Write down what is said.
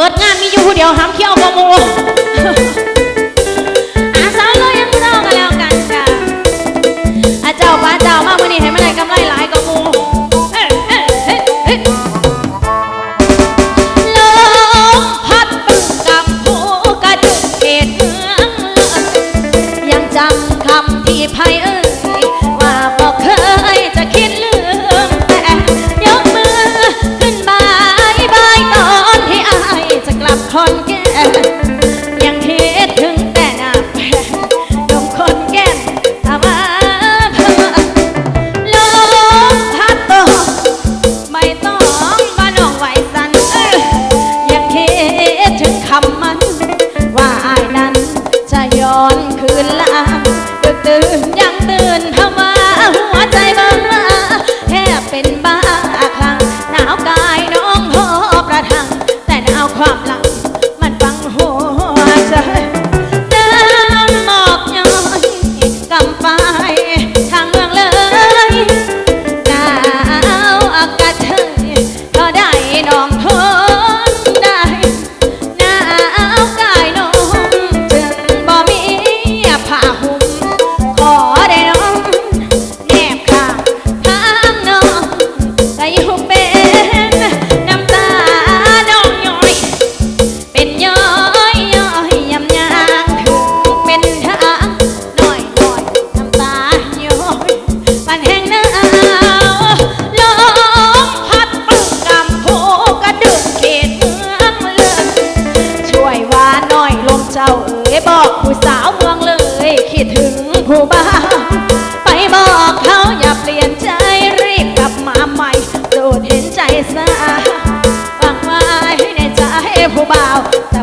บิดงานมีอยู่ผู้เดียวห้ามเขี้ยวกระมูอาสาวเลยยังเจ้ากันแล้วกันจ้าอาเจ้าป้าเจ้ามากวันนี้ให้มันได้กำไรหลายกระมูภัย เจ้าเอ๋บอกผู้สาวเมืองเลย คิดถึงผู้บ้า ไปบอกเขาอย่าเปลี่ยนใจรีบกลับมาใหม่โดดเห็นใจซะหวังไว้ในใจผู้บ่าวแต่